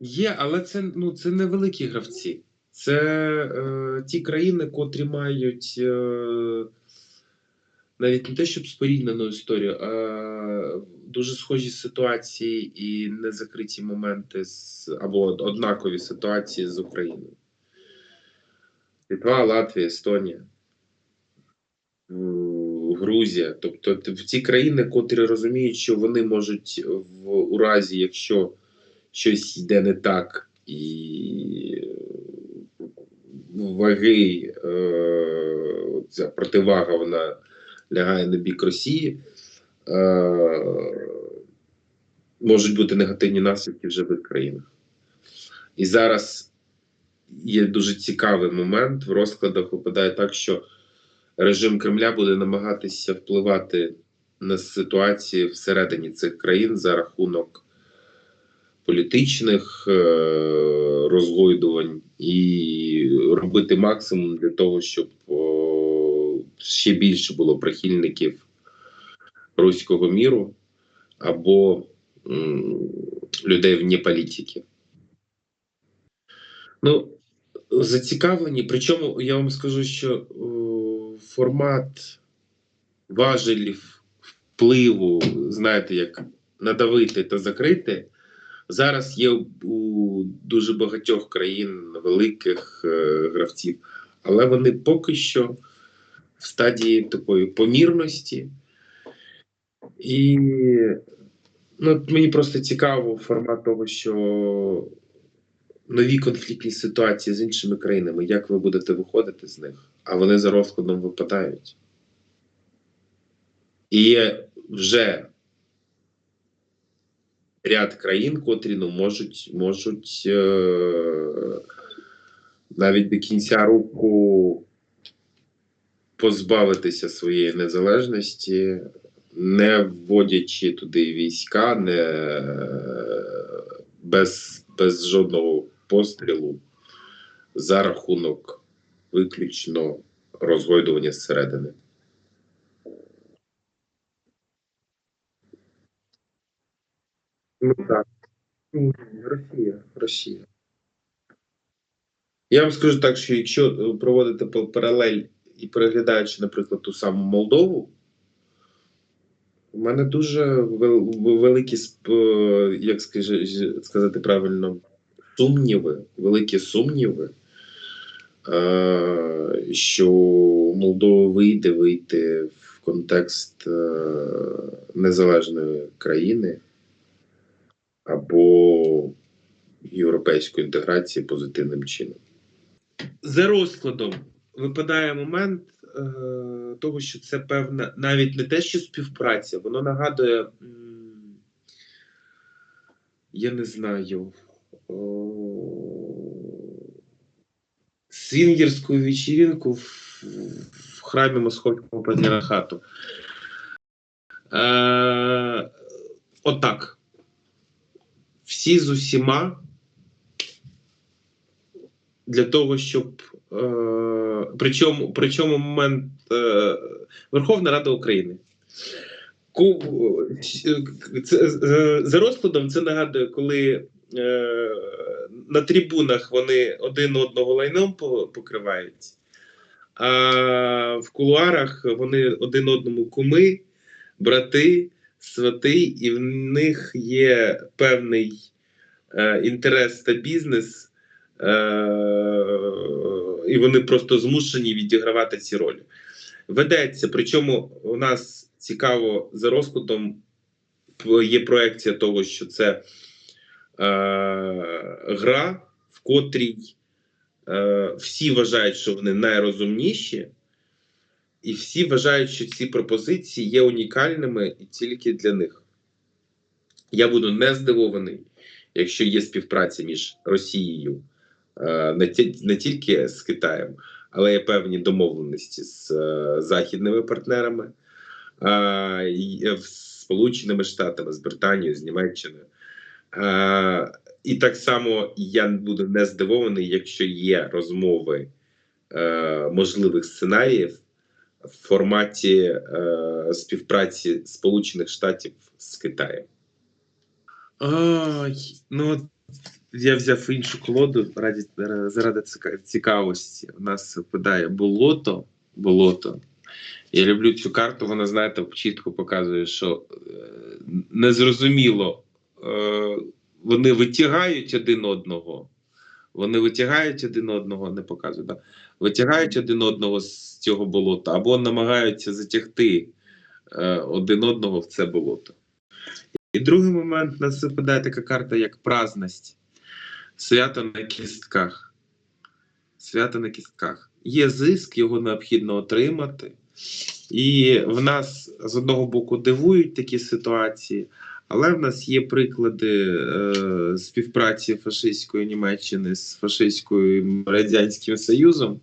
Є, але це, ну, це невеликі гравці. Це е, ті країни, котрі мають е, навіть не те, щоб споріднену історію, а дуже схожі ситуації і незакриті моменти з, або однакові ситуації з Україною. Литва, Латвія, Естонія, Грузія. Тобто ті країни, котрі розуміють, що вони можуть в разі, якщо щось йде не так, і ваги, е, ця противага вона лягає на бік Росії. Е, можуть бути негативні наслідки в їх країнах. І зараз є дуже цікавий момент. В розкладах випадає так, що режим Кремля буде намагатися впливати на ситуації всередині цих країн за рахунок політичних е, розгойдувань і робити максимум для того, щоб ще більше було прихильників руського міру або людей вне політики. Ну, зацікавлені. Причому я вам скажу, що формат важелів впливу, знаєте, як надавити та закрити, зараз є у дуже багатьох країн великих е, гравців, але вони поки що в стадії такої помірності. І ну, мені просто цікаво формат того, що нові конфліктні ситуації з іншими країнами, як ви будете виходити з них, а вони за розкладом випадають. І є вже ряд країн, котрі ну, можуть, можуть е- навіть до кінця року позбавитися своєї незалежності, не вводячи туди війська, не без, без жодного пострілу за рахунок виключно розгойдування зсередини. Ну так. Росія. Росія. Я вам скажу так, що якщо е, проводити паралель і переглядаючи, наприклад, ту саму Молдову, у мене дуже великі е, як сказати правильно, сумніви, великі сумніви, е, що Молдова вийде вийти в контекст незалежної країни або європейської інтеграції позитивним чином. За розкладом випадає момент е, того, що це певна, навіть не те, що співпраця, воно нагадує, я не знаю, свінгерську вечірку в, в храмі Московського патріархату. Е, отак. Всі з усіма для того, щоб е, причому, причому момент е, Верховна Рада України. Це, за розкладом це нагадує, коли е, на трибунах вони один одного лайном покривають, а в кулуарах вони один одному куми, брати, свати, і в них є певний е, інтерес та бізнес. Е, і вони просто змушені відігравати ці ролі. Ведеться, причому у нас цікаво за розкладом є проекція того, що це е, гра, в котрій е, всі вважають, що вони найрозумніші, і всі вважають, що ці пропозиції є унікальними і тільки для них. Я буду не здивований, якщо є співпраця між Росією е, не, тільки з Китаєм, але є певні домовленості з е, західними партнерами, е, з Сполученими Штатами, з Британією, з Німеччиною. І так само я буду не здивований, якщо є розмови можливих сценаріїв в форматі е, співпраці Сполучених Штатів з Китаєм. Ай, ну я взяв іншу колоду раді, заради цікавості. У нас випадає болото. болото. Я люблю цю карту, вона, знаєте, чітко показує, що е, незрозуміло, е, вони витягають один одного. Вони витягають один одного, не показую, да? витягають один одного з цього болота, або намагаються затягти е, один одного в це болото. І другий момент у нас випадає така карта, як праздність. Свято на кістках. Свято на кістках. Є зиск, його необхідно отримати. І в нас з одного боку дивують такі ситуації, але в нас є приклади е, співпраці фашистської Німеччини з фашистською Радянським Союзом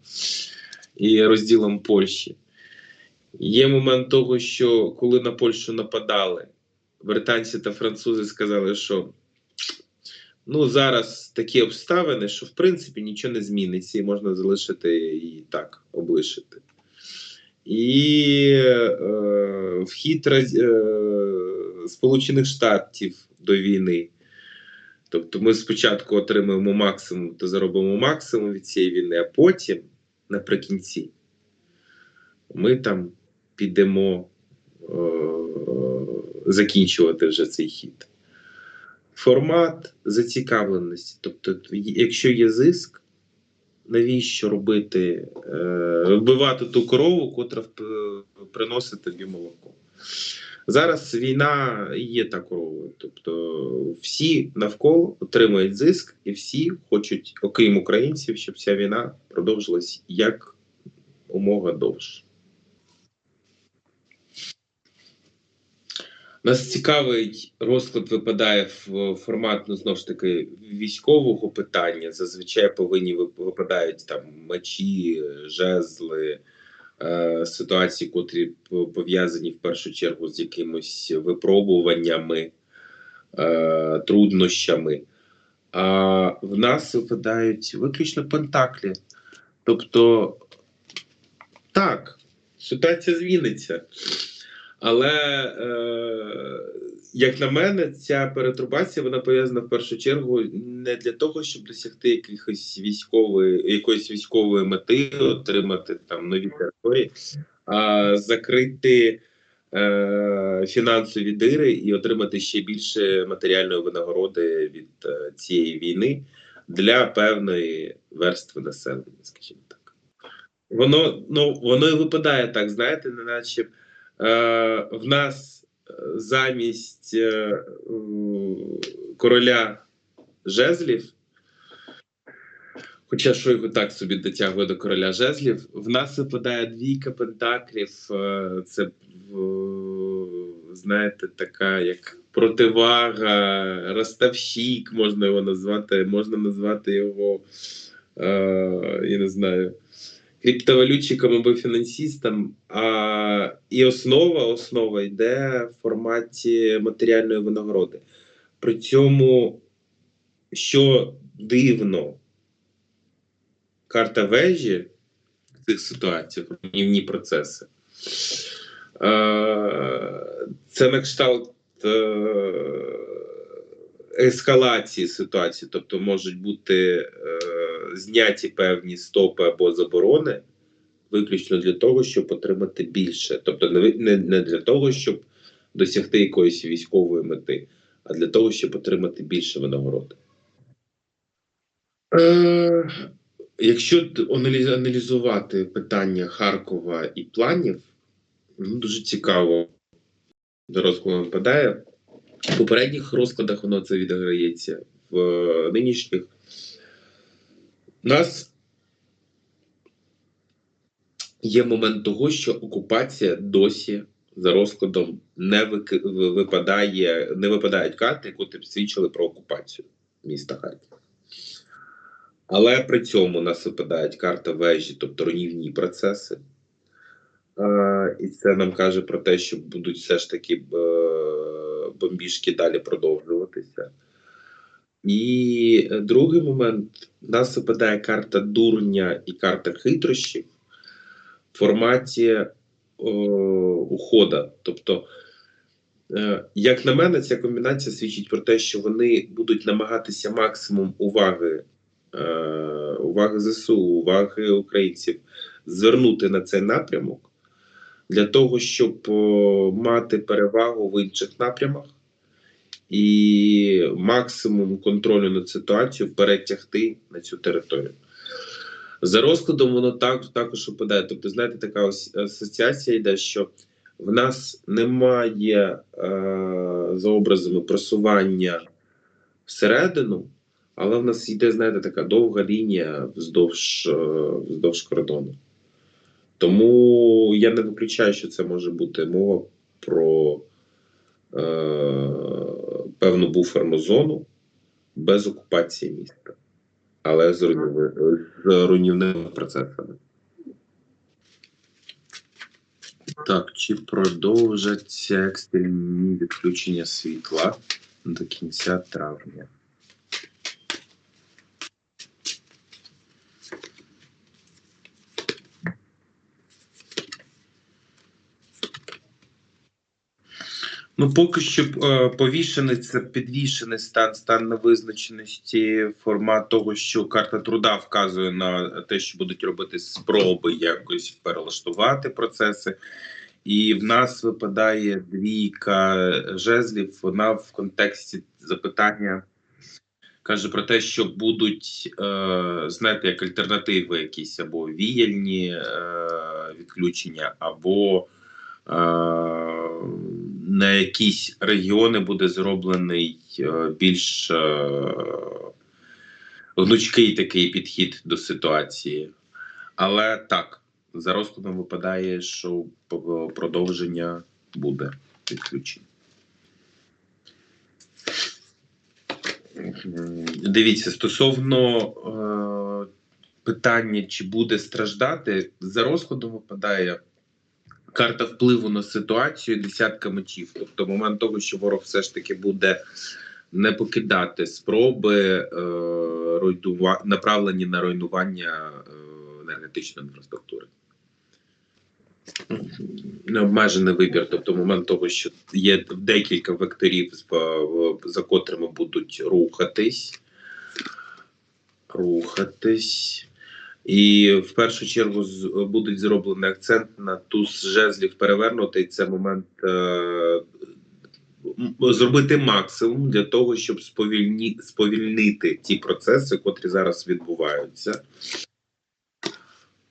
і розділом Польщі. Є момент того, що коли на Польщу нападали, британці та французи сказали, що ну зараз такі обставини, що в принципі нічого не зміниться, і можна залишити її так, облишити. І е, вхід е, Сполучених Штатів до війни. Тобто ми спочатку отримуємо максимум, то заробимо максимум від цієї війни, а потім, наприкінці, ми там підемо е, закінчувати вже цей хід. Формат зацікавленості. Тобто, якщо є зиск, навіщо робити, е, вбивати ту корову, котра приносить тобі молоко. Зараз війна є та коровою. Тобто всі навколо отримують зиск, і всі хочуть, окрім українців, щоб ця війна продовжилась як умога довше. Нас цікавий розклад випадає в формат, ну знову ж таки, військового питання. Зазвичай повинні випадають там мечі, жезли, е, ситуації, котрі пов'язані в першу чергу з якимось випробуваннями, е, труднощами. А в нас випадають виключно пентаклі. Тобто, так, ситуація зміниться. Але, е, як на мене, ця перетрубація вона пов'язана в першу чергу не для того, щоб досягти якихось військової, якоїсь військової мети, отримати там нові території, а закрити е, фінансові дири і отримати ще більше матеріальної винагороди від е, цієї війни для певної верстви населення, скажімо так. Воно ну воно і випадає так, знаєте, неначе е, в нас замість е, короля жезлів, хоча що його так собі дотягує до короля жезлів, в нас випадає двійка пентаклів. е, Це знаєте, така як противага, розставщик, можна його назвати, можна назвати його, е, я не знаю криптовалютчиком або фінансистом, а, і основа, основа йде в форматі матеріальної винагороди. При цьому, що дивно, карта вежі в цих ситуаціях, руйнівні процеси. Це на кшталт е, ескалації ситуації, тобто можуть бути е, зняті певні стопи або заборони, виключно для того, щоб отримати більше. Тобто не, не, для того, щоб досягти якоїсь військової мети, а для того, щоб отримати більше винагороди. Е, якщо аналізувати питання Харкова і планів, ну, дуже цікаво до розкладу випадає. В попередніх розкладах воно це відіграється. В е, нинішніх у нас є момент того, що окупація досі за розкладом не випадає, не випадають карти, які б свідчили про окупацію міста Харків. Але при цьому у нас випадають карта вежі, тобто руйнівні процеси. Е, і це нам каже про те, що будуть все ж таки е, бомбіжки далі продовжуватися. І е, другий момент: нас випадає карта дурня і карта хитрощів в форматі е, ухода. Тобто Е, Як на мене, ця комбінація свідчить про те, що вони будуть намагатися максимум уваги, е, уваги ЗСУ, уваги українців звернути на цей напрямок для того, щоб о, мати перевагу в інших напрямах і максимум контролю над ситуацією перетягти на цю територію. За розкладом воно так, також випадає. Тобто, знаєте, така ось асоціація йде, що в нас немає е, за образами просування всередину, але в нас йде, знаєте, така довга лінія вздовж, е, вздовж кордону. Тому я не виключаю, що це може бути мова про е, певну буферну зону без окупації міста, але з, руйнів- з руйнівними процесами. Так, чи продовжаться екстрені відключення світла до кінця травня? Ну, поки що е, повішений це підвішений стан, стан невизначеності, формат того, що карта труда вказує на те, що будуть робити спроби якось перелаштувати процеси. І в нас випадає двійка жезлів. Вона в контексті запитання каже про те, що будуть, е, знаєте, як альтернативи якісь або віяльні е, відключення, або е, на якісь регіони буде зроблений е, більш е, гнучкий такий підхід до ситуації. Але так, за розкладом випадає, що продовження буде відключення. Дивіться, стосовно е, питання, чи буде страждати, за розкладом випадає карта впливу на ситуацію десятка мечів. Тобто, момент того, що ворог все ж таки буде не покидати спроби е, руйнува... направлені на руйнування е, енергетичної інфраструктури. Необмежений вибір, тобто момент того, що є декілька векторів, за котрими будуть рухатись. Рухатись. І в першу чергу з- будуть зроблений акцент на туз жезлів перевернутий. Це момент е, зробити максимум для того, щоб сповільні, сповільнити ті процеси, котрі зараз відбуваються.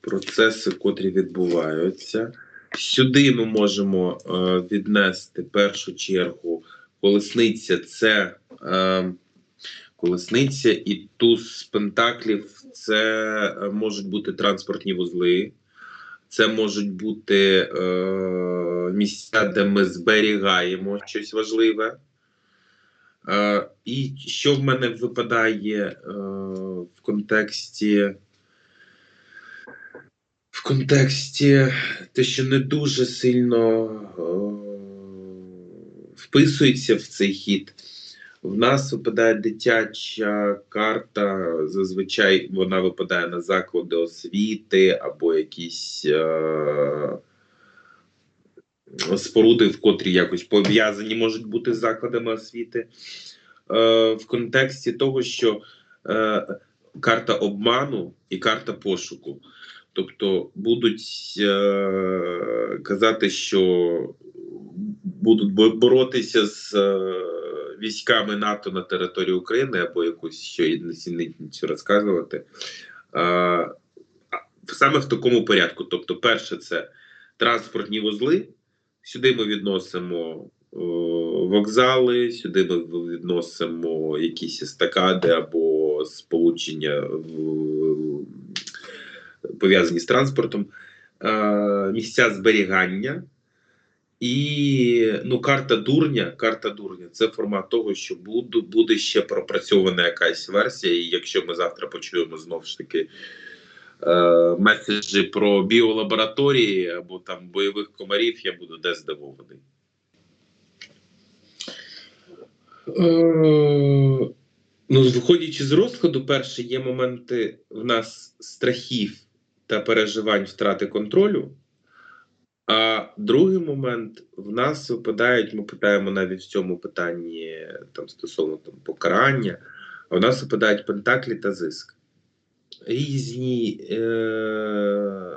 Процеси, котрі відбуваються. Сюди ми можемо е, віднести першу чергу колесниця це е, колесниця і туз пентаклів це е, можуть бути транспортні вузли, це можуть бути е, місця, де ми зберігаємо щось важливе. Е, і що в мене випадає е, в контексті в контексті те, що не дуже сильно е, вписується в цей хід. В нас випадає дитяча карта. Зазвичай вона випадає на заклади освіти або якісь е, споруди, в котрі якось пов'язані можуть бути з закладами освіти. Е, в контексті того, що е, карта обману і карта пошуку. Тобто будуть е, казати, що будуть боротися з е, військами НАТО на території України або якусь ще несенітницю розказувати. Саме в такому порядку. Тобто, перше, це транспортні вузли. Сюди ми відносимо вокзали, сюди ми відносимо якісь естакади або сполучення пов'язані з транспортом, місця зберігання. І ну, карта дурня, карта дурня це формат того, що буде, буде ще пропрацьована якась версія. І якщо ми завтра почуємо знову ж таки е, меседжі про біолабораторії або там бойових комарів, я буду де здивований. Е, Ну, виходячи з розкладу, перше, є моменти в нас страхів та переживань втрати контролю. А другий момент в нас випадають, ми питаємо навіть в цьому питанні там стосовно там покарання, а в нас випадають пентаклі та зиск. Різні е-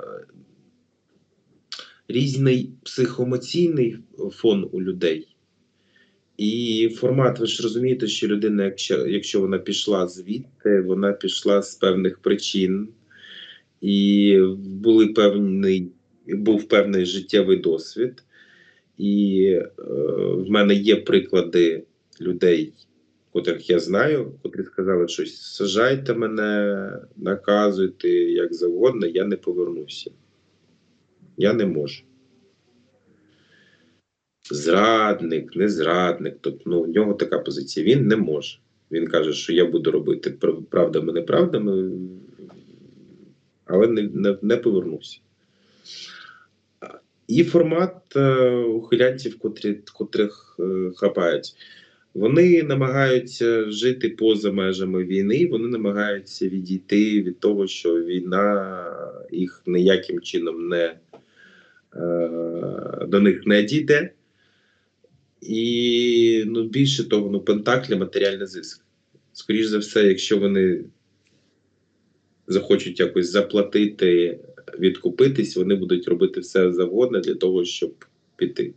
різний психоемоційний фон у людей. І формат, ви ж розумієте, що людина, якщо, якщо вона пішла звідти, вона пішла з певних причин, і були певний, був певний життєвий досвід. І е, в мене є приклади людей, котрих я знаю, котрі сказали, що сажайте мене, наказуйте як завгодно, я не повернуся. Я не можу. Зрадник, не зрадник, тобто ну, в нього така позиція. Він не може. Він каже, що я буду робити правдами, неправдами, але не, не, не повернуся. І формат е, ухилянців, котрі, котрих е, хапають. Вони намагаються жити поза межами війни, вони намагаються відійти від того, що війна їх ніяким чином не е, до них не дійде. І ну, більше того, ну, Пентаклі матеріальний зиск. Скоріше за все, якщо вони захочуть якось заплатити, відкупитись, вони будуть робити все завгодно для того, щоб піти.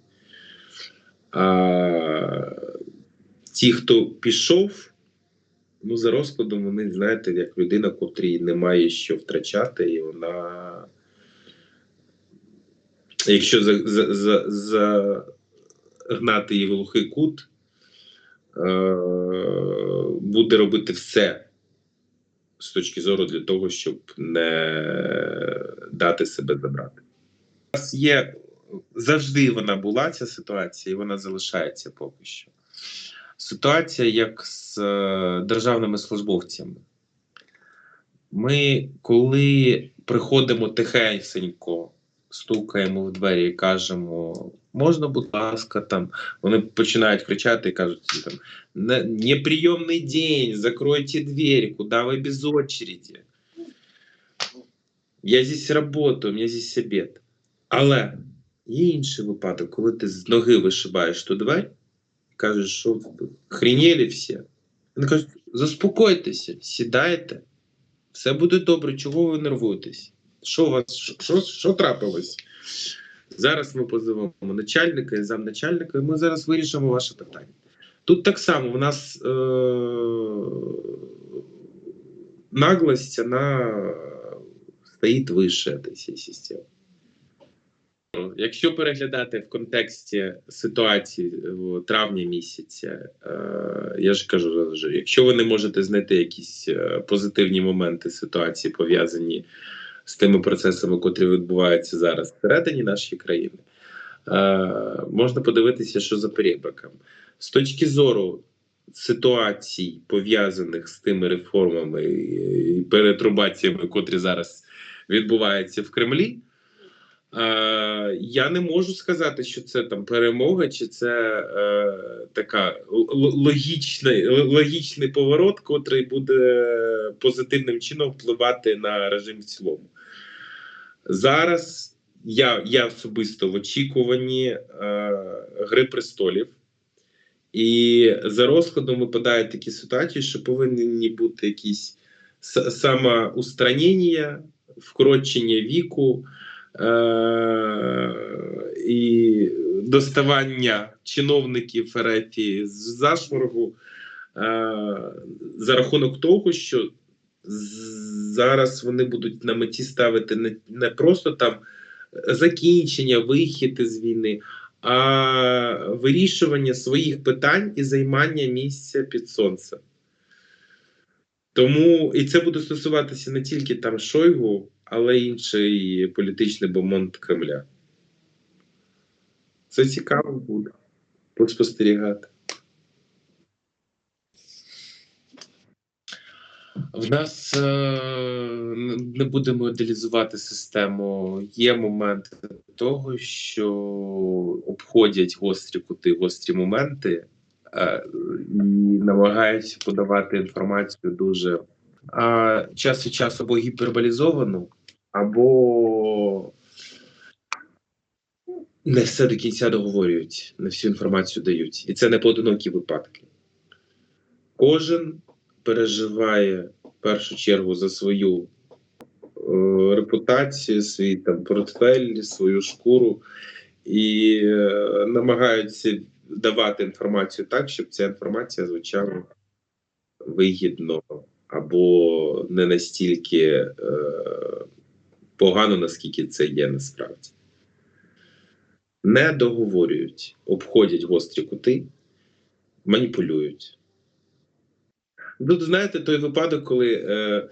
А ті, хто пішов, ну, за розкладом, вони, знаєте, як людина, котрій немає що втрачати, і вона. Якщо за, за, за, за її в глухий кут, е, буде робити все з точки зору для того, щоб не дати себе забрати. У нас є завжди вона була ця ситуація, і вона залишається поки що. Ситуація як з е, державними службовцями. Ми, коли приходимо тихесенько, стукаємо в двері і кажемо, можна, будь ласка, там вони починають кричати і кажуть, там «Не- неприйомний день, закройте дверь, куди ви без очереди? Я здесь работаю, у мене здесь обід. Але є інший випадок, коли ти з ноги вишибаєш ту двері, кажеш, що хрінєлі всі. Вони кажуть, заспокойтеся, сідайте, все буде добре, чого ви нервуєтесь? Що у вас, що, що, що трапилось? Зараз ми позовемо начальника і замначальника, і ми зараз вирішимо ваше питання. Тут так само в нас е- наглость, вона стоїть вище цієї системи. Якщо переглядати в контексті ситуації в травні місяця, е, я ж кажу, якщо ви не можете знайти якісь е, позитивні моменти ситуації, пов'язані з тими процесами, котрі відбуваються зараз всередині нашої країни, можна подивитися, що за перебиком З точки зору ситуацій, пов'язаних з тими реформами і перетрубаціями, котрі зараз відбуваються в Кремлі. Е, я не можу сказати, що це там перемога, чи це е, така логічний, логічний поворот, котрий буде позитивним чином впливати на режим в цілому. Зараз я, я особисто в очікуванні е, Гри престолів, і за розкладом випадають такі ситуації, що повинні бути якісь самоустранення, вкорочення віку і доставання чиновників РФ з зашморгу е- за рахунок того, що зараз вони будуть на меті ставити не, не просто там закінчення, вихід із війни, а вирішування своїх питань і займання місця під сонцем. Тому і це буде стосуватися не тільки там Шойгу, але інший політичний бомонд Кремля. Це цікаво буде поспостерігати. В нас е, не будемо ідеалізувати систему. Є моменти того, що обходять гострі кути, гострі моменти е, і намагаються подавати інформацію дуже а, час від часу або гіперболізовану, або не все до кінця договорюють, не всю інформацію дають. І це не поодинокі випадки. Кожен переживає в першу чергу за свою е, репутацію, свій там портфель, свою шкуру і е, намагаються давати інформацію так, щоб ця інформація звучала вигідно або не настільки е, погано, наскільки це є насправді. Не договорюють, обходять гострі кути, маніпулюють. Тут, знаєте, той випадок, коли е,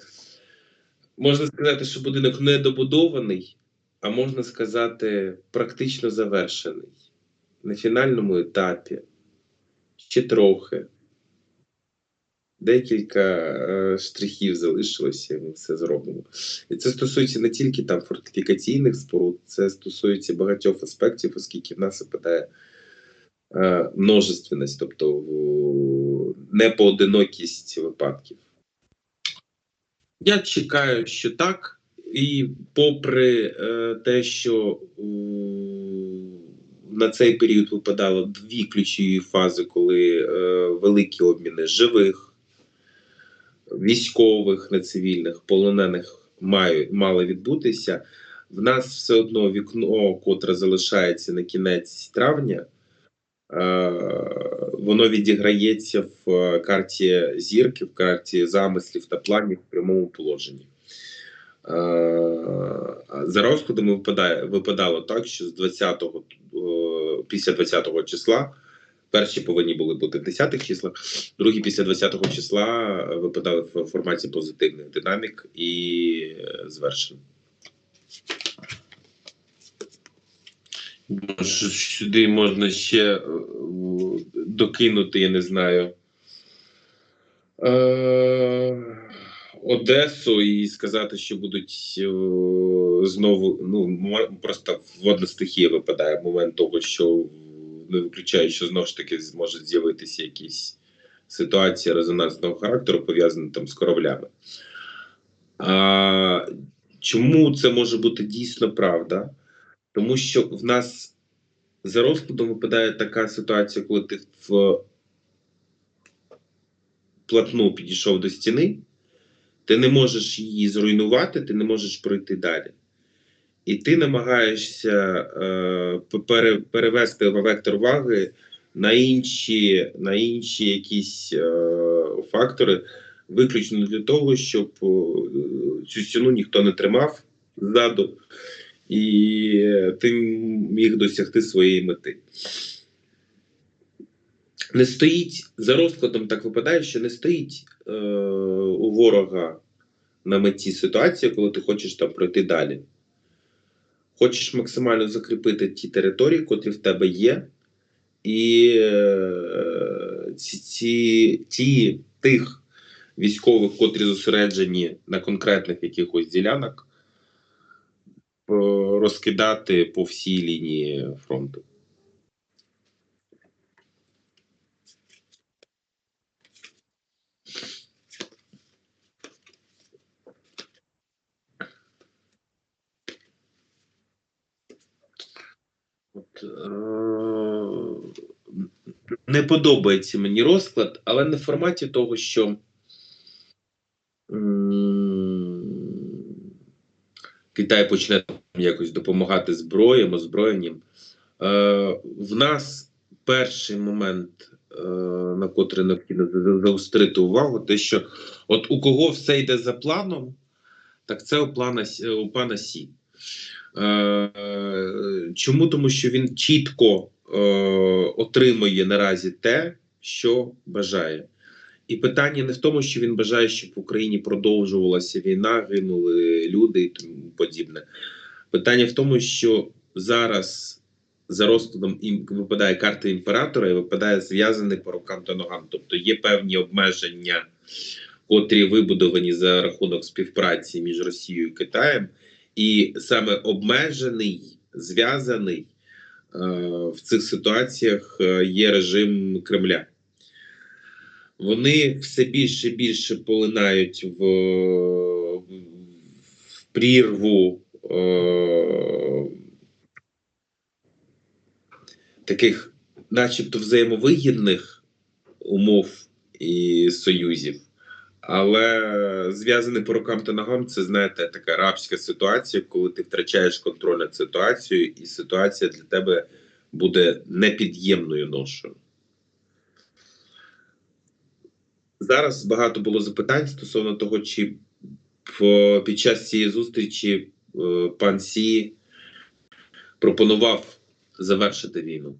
можна сказати, що будинок недобудований, а можна сказати, практично завершений. На фінальному етапі ще трохи. Декілька е, штрихів залишилося, ми все зробимо. І це стосується не тільки там фортифікаційних споруд, це стосується багатьох аспектів, оскільки в нас випадає е, множественність, тобто непоодинокість випадків. Я чекаю, що так. І попри е, те, що е, на цей період випадало дві ключові фази, коли е, великі обміни живих, військових, нецивільних, полонених маю, мали відбутися, в нас все одно вікно, котре залишається на кінець травня, е, воно відіграється в е, карті зірки, в карті замислів та планів в прямому положенні. Е, За розкладами випадає, випадало так, що з 20-го, е, після 20-го числа, перші повинні були бути в 10-х числах, другі після 20-го числа випадали в форматі позитивних динамік і е, звершень. Сюди можна ще е, докинути, я не знаю. Е, Одесу і сказати, що будуть е, знову. Ну, просто водна стихія випадає в момент того, що не виключаю, що знову ж таки зможуть з'явитися якісь ситуації резонансного характеру, пов'язані там з кораблями. А, чому це може бути дійсно правда? Тому що в нас за розкладом випадає така ситуація, коли ти в платну підійшов до стіни, ти не можеш її зруйнувати, ти не можеш пройти далі. І ти намагаєшся е, перевести вектор уваги на інші, на інші якісь е, фактори, виключно для того, щоб е, цю стіну ніхто не тримав ззаду, і ти міг досягти своєї мети. Не стоїть за розкладом, так випадає, що не стоїть е, у ворога на меті ситуація, коли ти хочеш там пройти далі. Хочеш максимально закріпити ті території, котрі в тебе є, і е, ці, ці, ті тих військових, котрі зосереджені на конкретних якихось ділянок, е, розкидати по всій лінії фронту. От, е, не подобається мені розклад, але не в форматі того, що Китай почне якось допомагати зброєм, озброєнням. Е, в нас перший момент, е, на котрий необхідно за- заострити увагу, те, що от у кого все йде за планом, так це у, плана, у пана Сі. Е, Чому? Тому що він чітко е, отримує наразі те, що бажає. І питання не в тому, що він бажає, щоб в Україні продовжувалася війна, гинули люди і тому подібне. Питання в тому, що зараз за розкладом випадає карта імператора і випадає зв'язаний по рукам та ногам. Тобто є певні обмеження, котрі вибудовані за рахунок співпраці між Росією і Китаєм, і саме обмежений, зв'язаний е, в цих ситуаціях е, є режим Кремля. Вони все більше і більше полинають в, в прірву е, таких, начебто, взаємовигідних умов і союзів. Але зв'язаний по рукам та ногам, це знаєте, така рабська ситуація, коли ти втрачаєш контроль над ситуацією, і ситуація для тебе буде непід'ємною ношою. Зараз багато було запитань стосовно того, чи під час цієї зустрічі е, пан Сі пропонував завершити війну.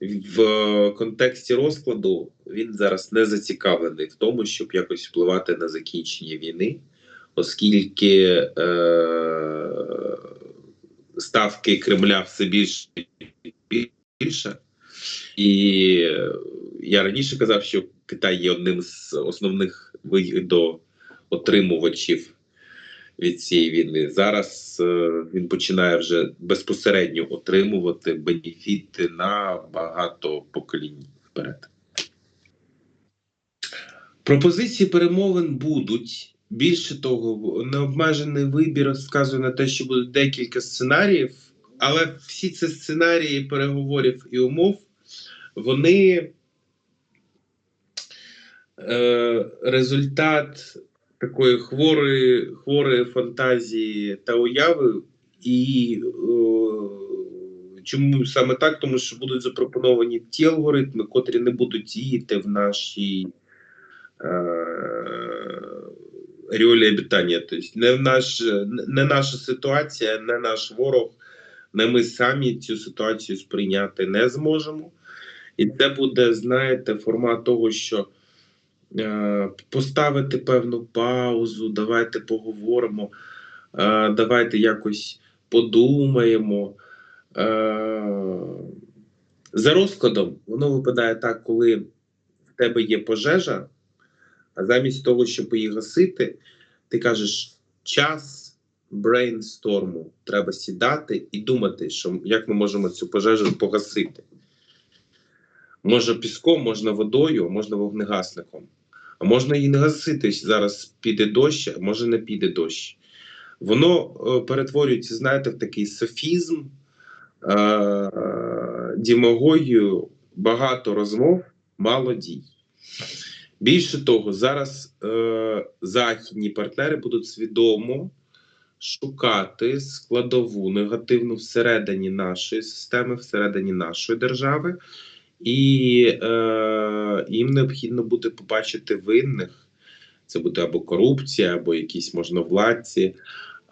В контексті розкладу він зараз не зацікавлений в тому, щоб якось впливати на закінчення війни, оскільки е, ставки Кремля все більше більше. І е, я раніше казав, що Китай є одним з основних вигідоотримувачів від цієї війни. Зараз е, він починає вже безпосередньо отримувати бенефіти на багато поколінь вперед. Пропозиції перемовин будуть. Більше того, необмежений вибір вказує на те, що будуть декілька сценаріїв, але всі ці сценарії переговорів і умов, вони е, результат такої хворої, хворої фантазії та уяви, і е, чому саме так? Тому що будуть запропоновані ті алгоритми, котрі не будуть діяти в нашій е, реолі обітання. Тобто не, наш, не наша ситуація, не наш ворог, не ми самі цю ситуацію сприйняти не зможемо. І це буде, знаєте, формат того, що поставити певну паузу, давайте поговоримо, е, давайте якось подумаємо. Е, за розкладом воно випадає так, коли в тебе є пожежа, а замість того, щоб її гасити, ти кажеш час брейнсторму. Треба сідати і думати, що як ми можемо цю пожежу погасити. Можна піском, можна водою, можна вогнегасником. А можна і не гасити. Зараз піде дощ, а може не піде дощ. Воно е, перетворюється, знаєте, в такий софізм, е, дімагогію, багато розмов, мало дій. Більше того, зараз е, західні партнери будуть свідомо шукати складову негативну всередині нашої системи, всередині нашої держави, і е, їм необхідно буде побачити винних. Це буде або корупція, або якісь можновладці,